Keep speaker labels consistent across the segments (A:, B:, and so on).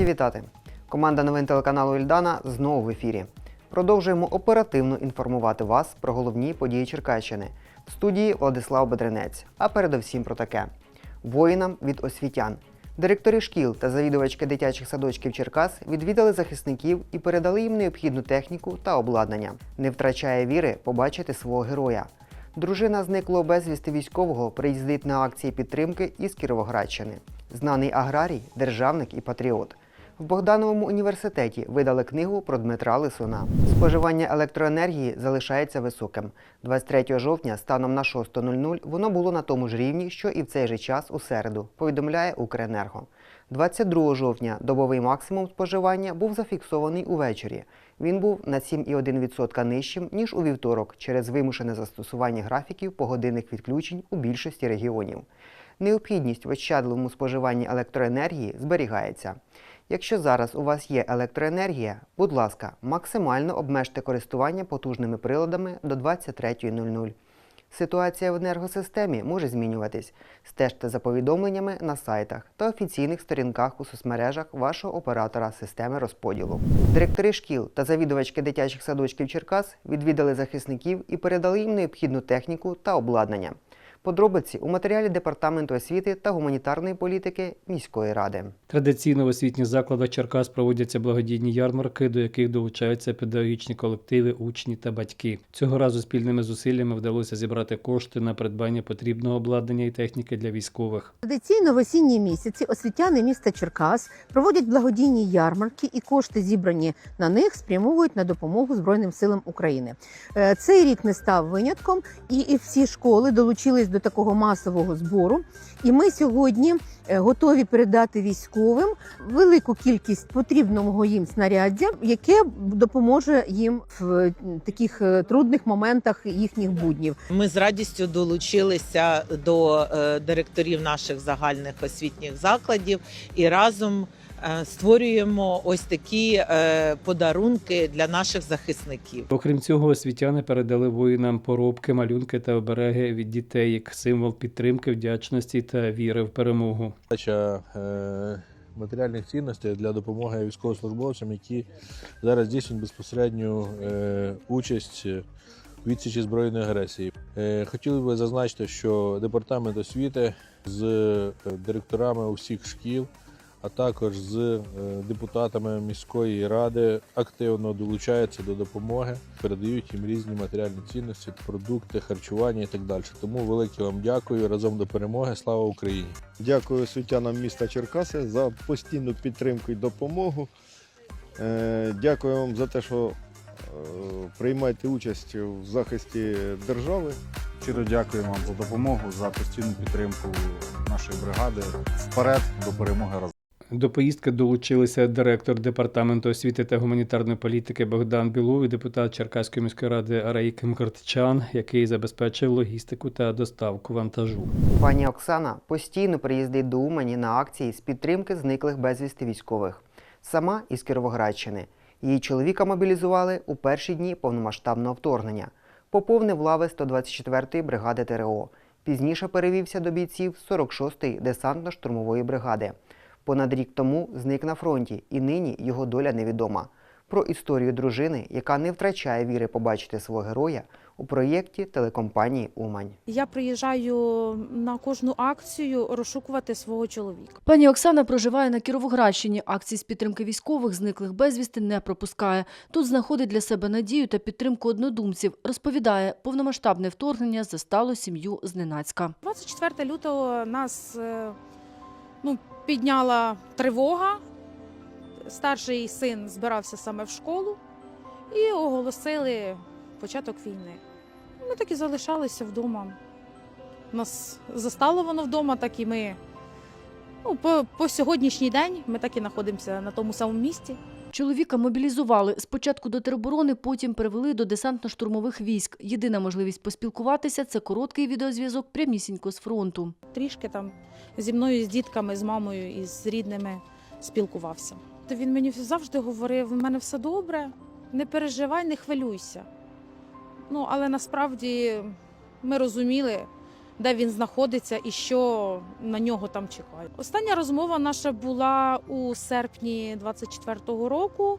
A: Раді вітати! Команда новин телеканалу Ільдана знову в ефірі. Продовжуємо оперативно інформувати вас про головні події Черкащини. В студії Владислав Бедренець. А передовсім про таке: воїнам від освітян. Директори шкіл та завідувачки дитячих садочків Черкас відвідали захисників і передали їм необхідну техніку та обладнання. Не втрачає віри побачити свого героя. Дружина зниклого безвісти військового приїздить на акції підтримки із Кіровоградщини. Знаний аграрій, державник і патріот. В Богдановому університеті видали книгу про Дмитра Лисуна. Споживання електроенергії залишається високим. 23 жовтня станом на 6.00 воно було на тому ж рівні, що і в цей же час у середу, повідомляє Укренерго. 22 жовтня добовий максимум споживання був зафіксований увечері. Він був на 7,1% нижчим, ніж у вівторок, через вимушене застосування графіків погодинних відключень у більшості регіонів. Необхідність в ощадливому споживанні електроенергії зберігається. Якщо зараз у вас є електроенергія, будь ласка, максимально обмежте користування потужними приладами до 23.00. Ситуація в енергосистемі може змінюватись. Стежте за повідомленнями на сайтах та офіційних сторінках у соцмережах вашого оператора системи розподілу. Директори шкіл та завідувачки дитячих садочків Черкас відвідали захисників і передали їм необхідну техніку та обладнання. Подробиці у матеріалі Департаменту освіти та гуманітарної політики міської ради.
B: Традиційно в освітніх закладах Черкас проводяться благодійні ярмарки, до яких долучаються педагогічні колективи, учні та батьки. Цього разу спільними зусиллями вдалося зібрати кошти на придбання потрібного обладнання і техніки для військових.
C: Традиційно в осінні місяці освітяни міста Черкас проводять благодійні ярмарки, і кошти, зібрані на них, спрямовують на допомогу Збройним силам України. Е, Цей рік не став винятком, і і всі школи долучились до такого масового збору. І ми сьогодні е, готові передати військовим велику кількість потрібного їм снаряддя, яке допоможе їм в е, таких е, трудних моментах їхніх буднів.
D: Ми з радістю долучилися до директорів наших загальних освітніх закладів і разом створюємо ось такі е, подарунки для наших захисників.
B: Окрім цього, освітяни передали воїнам поробки, малюнки та обереги від дітей як символ підтримки, вдячності та віри в перемогу.
E: Е, матеріальних цінностей для допомоги військовослужбовцям, які зараз здійснюють безпосередню е, участь у відсічі збройної агресії. Е, Хотів би зазначити, що департамент освіти з е, директорами усіх шкіл, а також з е, депутатами міської ради активно долучаються до допомоги, передають їм різні матеріальні цінності, продукти, харчування і так далі. Тому велике вам дякую. Разом до перемоги. Слава Україні!
F: Дякую освітянам міста Черкаси за постійну підтримку і допомогу. Е, Дякую вам за те, що е, приймаєте участь в захисті держави.
G: Щиро дякуємо вам за допомогу, за постійну підтримку нашої бригади. Вперед до перемоги разом.
B: До поїздки долучилися директор департаменту освіти та гуманітарної політики Богдан Білов і депутат Черкаської міської ради Раїк Мкртчан, який забезпечив логістику та доставку вантажу.
A: Пані Оксана постійно приїздить до Умані на акції з підтримки зниклих безвісти військових. Сама із Кіровоградщини. Її чоловіка мобілізували у перші дні повномасштабного вторгнення. Поповнив лави 124-ї бригади ТРО. Пізніше перевівся до бійців 46-ї десантно-штурмової бригади. Понад рік тому зник на фронті, і нині його доля невідома. Про історію дружини, яка не втрачає віри побачити свого героя у проєкті телекомпанії Умань.
H: Я приїжджаю на кожну акцію розшукувати свого чоловіка.
I: Пані Оксана проживає на Кіровоградщині. Акції з підтримки військових зниклих безвісти не пропускає. Тут знаходить для себе надію та підтримку однодумців. Розповідає, повномасштабне вторгнення застало сім'ю зненацька.
H: 24 лютого нас е, ну, підняла тривога. Старший син збирався саме в школу і оголосили початок війни. Ми так і залишалися вдома. Нас застало воно вдома, так і ми. Ну, по, по сьогоднішній день ми так і знаходимося на тому самому місці.
I: Чоловіка мобілізували. Спочатку до тероборони, потім перевели до десантно-штурмових військ. Єдина можливість поспілкуватися – це короткий відеозв'язок прямісінько з фронту.
H: трішки там зі мною, з дітками, з мамою і з рідними спілкувався. Він мені завжди говорив: у мене все добре, не переживай, не хвилюйся. Ну, але насправді ми розуміли, де він знаходиться і що на нього там чекає. Остання розмова наша була у серпні 24-го року,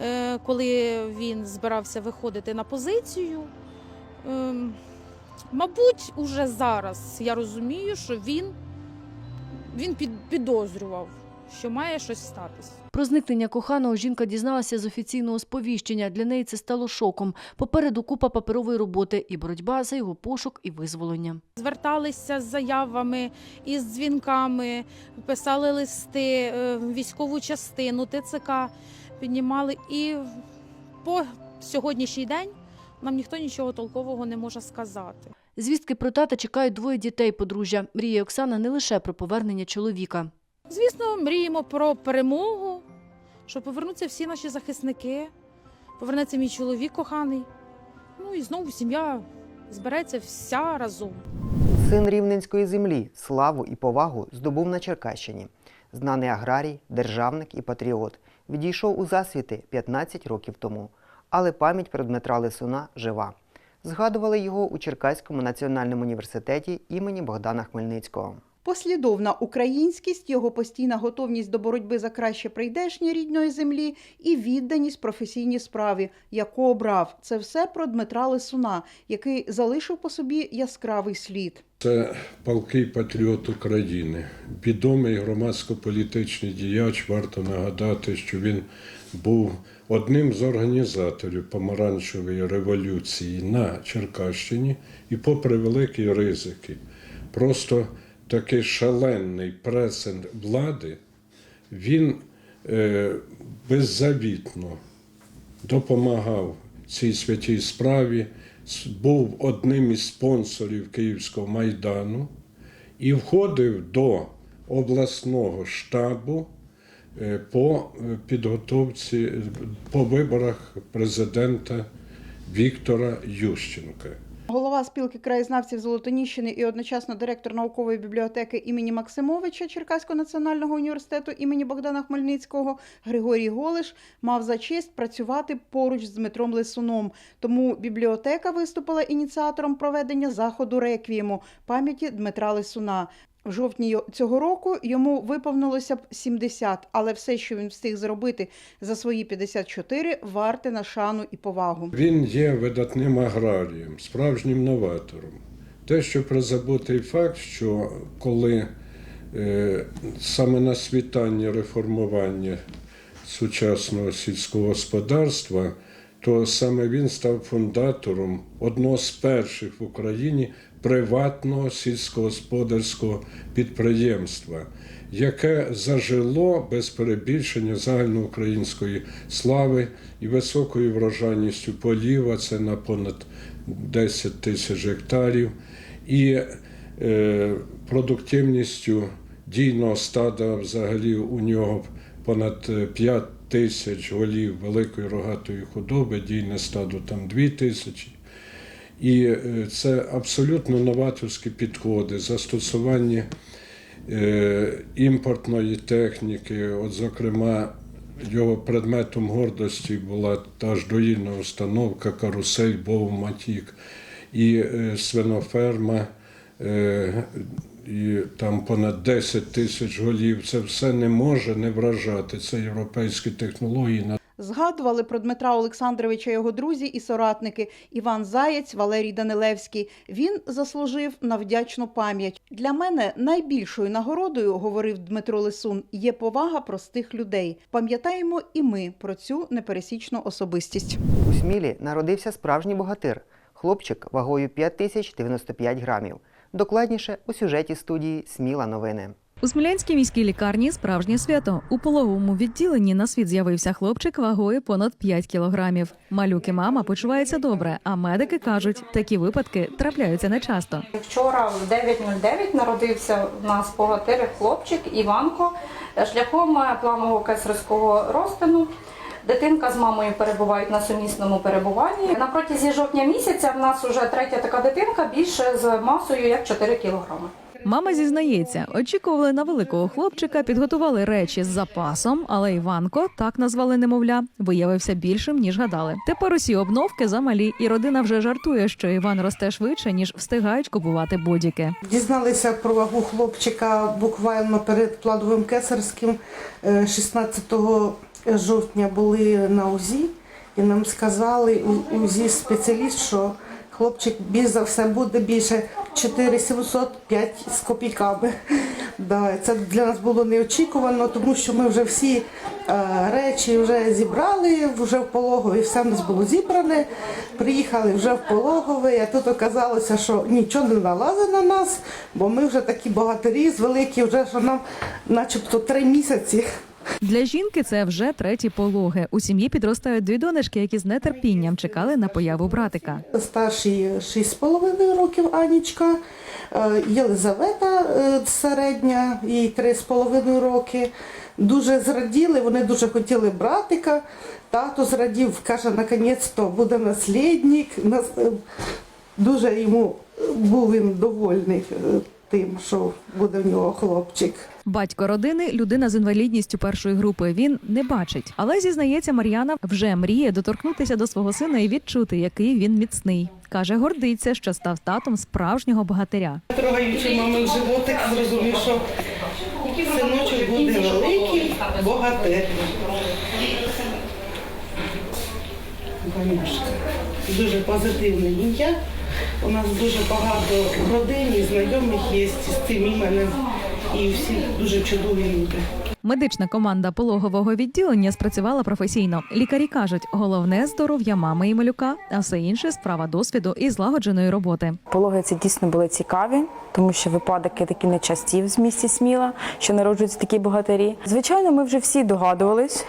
H: е, коли він збирався виходити на позицію. Ем, Мабуть, уже зараз я розумію, що він, він під, підозрював, що має щось статись.
I: Про зникнення коханого жінка дізналася з офіційного сповіщення. Для неї це стало шоком. Попереду купа паперової роботи і боротьба за його пошук і визволення.
H: Зверталися з заявами із дзвінками, писали листи, е, військову частину, ТЦК піднімали. І по сьогоднішній день нам ніхто нічого толкового не може сказати.
I: Звістки про тата чекають двоє дітей подружжя. Мріє Оксана не лише про повернення чоловіка.
H: Звісно, мріємо про перемогу, щоб повернуться всі наші захисники, повернеться мій чоловік коханий. Ну і знову сім'я збереться вся разом.
A: Син рівненської землі, славу і повагу здобув на Черкащині. Знаний аграрій, державник і патріот. Відійшов у засвіти 15 років тому. Але пам'ять про Дмитра Лисуна жива. Згадували його у Черкаському національному університеті імені Богдана Хмельницького.
J: Послідовна українськість, його постійна готовність до боротьби за краще прийдешнє рідної землі і відданість професійній справі, яку обрав. Це все про Дмитра Лисуна, який залишив по собі яскравий слід.
K: Це палкий патріот України, відомий громадсько-політичний діяч. Варто нагадати, що він був одним з організаторів помаранчевої революції на Черкащині і, попри великі ризики, просто такий шалений пресинг влади, він е, беззавітно допомагав цій святій справі, був одним із спонсорів Київського майдану і входив до обласного штабу е, по е, підготовці по виборах президента Віктора Ющенка.
J: Голова спілки краєзнавців Золотоніщини і одночасно директор наукової бібліотеки імені Максимовича Черкаського національного університету імені Богдана Хмельницького Григорій Голиш мав за честь працювати поруч з Дмитром Лисуном. Тому бібліотека виступила ініціатором проведення заходу реквієму пам'яті Дмитра Лисуна. В жовтні цього року йому виповнилося б 70, але все, що він встиг зробити за свої 54, варте на шану і повагу.
K: Він є видатним аграрієм, справжнім новатором. Те, що призабутий факт, що коли е, саме на світанні реформування сучасного сільського господарства, то саме він став фундатором одного з перших в Україні приватного сільськогосподарського підприємства, яке зажило без перебільшення загальноукраїнської слави і високою врожайністю полів, а це на понад 10 тисяч гектарів, і е, продуктивністю дійного стада взагалі у нього понад 5 тисяч голів великої рогатої худоби, дійне стадо там 2 тисячі. І е, це абсолютно новаторські підходи, застосування е, імпортної техніки. От, зокрема, його предметом гордості була та ж доїльна установка, карусель, Бовматік і е, свиноферма. І там понад 10 тисяч голів. Це все не може не вражати. Це європейські технології.
J: Згадували про Дмитра Олександровича його друзі і соратники Іван Заєць, Валерій Данилевський. Він заслужив на вдячну пам'ять. Для мене найбільшою нагородою, говорив Дмитро Лисун, є повага простих людей. Пам'ятаємо і ми про цю непересічну особистість.
A: У Смілі народився справжній богатир, хлопчик вагою 5095 грамів. Докладніше у сюжеті студії Сміла новини.
L: У Смілянській міській лікарні справжнє свято. У пологовому відділенні на світ з'явився хлопчик вагою понад 5 кілограмів. Малюк і мама почуваються добре, а медики кажуть, такі випадки трапляються нечасто.
M: Вчора в 9.09 народився у нас богатир хлопчик Іванко шляхом планового кесарського розтину. Дитинка з мамою перебувають на сумісному перебуванні. На протязі жовтня місяця в нас вже третя така дитинка більше з масою як 4 кілограми.
L: Мама зізнається, очікували на великого хлопчика, підготували речі з запасом, але Іванко, так назвали немовля, виявився більшим ніж гадали. Тепер усі обновки замалі, і родина вже жартує, що Іван росте швидше ніж встигають купувати бодіки.
N: Дізналися про вагу хлопчика буквально перед плановим кесарським. Е, 16 жовтня були на УЗІ і нам сказали УЗІ спеціаліст, що хлопчик більш за все буде більше 4705 з копійками. Да, це для нас було неочікувано, тому що ми вже всі е, речі вже зібрали, вже в пологові все в нас було зібране. Приїхали вже в пологовий, а тут оказалося, що нічого не налазить на нас, бо ми вже такі богатирі з великі, вже що нам начебто три місяці.
L: Для жінки це вже треті пологи. У сім'ї підростають дві донечки, які з нетерпінням чекали на появу братика.
N: Старший 6,5 років Анічка, е, Єлизавета е, середня, їй 3,5 роки. Дуже зраділи, вони дуже хотіли братика. Тато зрадів, каже, наконець-то буде наслідник. Е, Дуже йому був він довольний тим, що буде в нього хлопчик.
L: Батько родини людина з інвалідністю першої групи. Він не бачить, але зізнається, Мар'яна вже мріє доторкнутися до свого сина і відчути, який він міцний. каже, гордиться, що став татом справжнього богатиря.
N: Трогаючи мами в животик, зрозумів, що синочок буде великий, богатир. Дуже позитивне ім'я. У нас дуже багато родин і знайомих є з цим іменем. І всі дуже чудові люди.
L: Медична команда пологового відділення спрацювала професійно. Лікарі кажуть, головне здоров'я мами і малюка, а все інше справа досвіду і злагодженої роботи.
O: Пологи ці дійсно були цікаві, тому що випадки такі нечасті в місті Сміла, що народжуються такі богатирі. Звичайно, ми вже всі догадувались,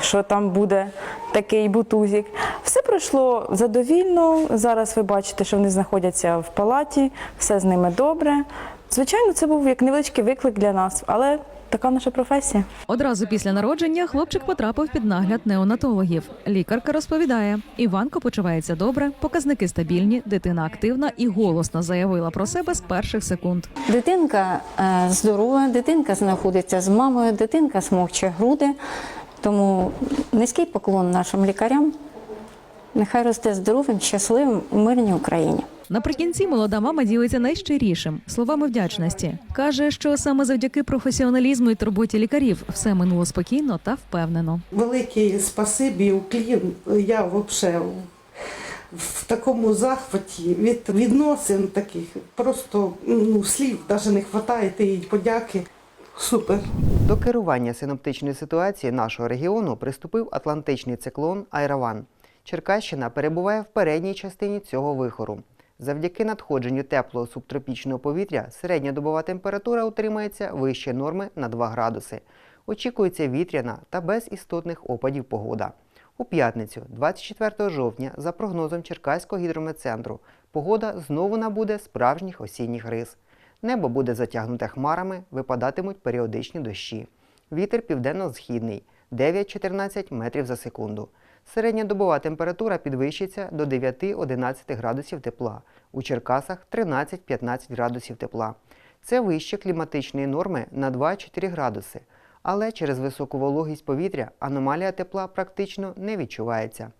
O: що там буде такий бутузик. Все пройшло задовільно. Зараз ви бачите, що вони знаходяться в палаті, все з ними добре. Звичайно, це був як невеличкий виклик для нас, але така наша професія.
L: Одразу після народження хлопчик потрапив під нагляд неонатологів. Лікарка розповідає, Іванко почувається добре, показники стабільні, дитина активна і голосно заявила про себе з перших секунд.
P: Дитинка е, здорова, дитинка знаходиться з мамою, дитинка смокче груди. Тому низький поклон нашим лікарям. Нехай росте здоровим, щасливим у мирній Україні.
L: Наприкінці молода мама ділиться найщирішим словами вдячності. каже, що саме завдяки професіоналізму і турботі лікарів все минуло спокійно та впевнено.
N: Велике спасибі, уклін. Я взагалі в такому захваті від відносин таких. Просто ну, слів навіть не вистачає тієї подяки. Супер.
A: До керування синоптичної ситуації нашого регіону приступив атлантичний циклон Айраван. Черкащина перебуває в передній частині цього вихору. Завдяки надходженню теплого субтропічного повітря середньодобова температура утримається вище норми на 2 градуси. Очікується вітряна та без істотних опадів погода. У п'ятницю, 24 жовтня, за прогнозом Черкаського гідрометцентру, погода знову набуде справжніх осінніх рис. Небо буде затягнуте хмарами, випадатимуть періодичні дощі. Вітер південно-східний 9-14 метрів за секунду. Середньодобова температура підвищиться до 9-11 градусів тепла. У Черкасах 13-15 градусів тепла. Це вище кліматичної норми на 2-4 градуси. Але через високу вологість повітря аномалія тепла практично не відчувається.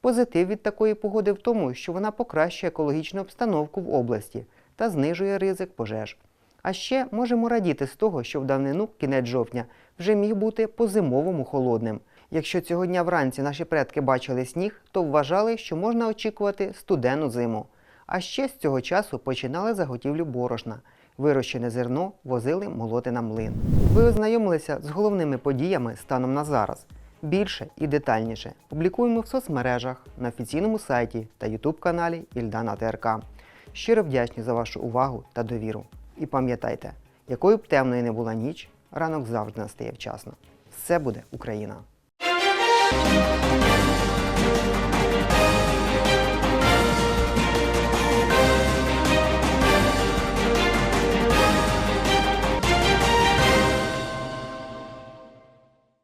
A: Позитив від такої погоди в тому, що вона покращує екологічну обстановку в області та знижує ризик пожеж. А ще можемо радіти з того, що в давнину кінець жовтня вже міг бути по-зимовому холодним. Якщо цього дня вранці наші предки бачили сніг, то вважали, що можна очікувати студену зиму. А ще з цього часу починали заготівлю борошна. Вирощене зерно возили молоти на млин. Ви ознайомилися з головними подіями станом на зараз. Більше і детальніше публікуємо в соцмережах, на офіційному сайті та ютуб-каналі Ільдана ТРК. Щиро вдячні за вашу увагу та довіру. І пам'ятайте, якою б темною не була ніч, ранок завжди настає вчасно. Все буде Україна!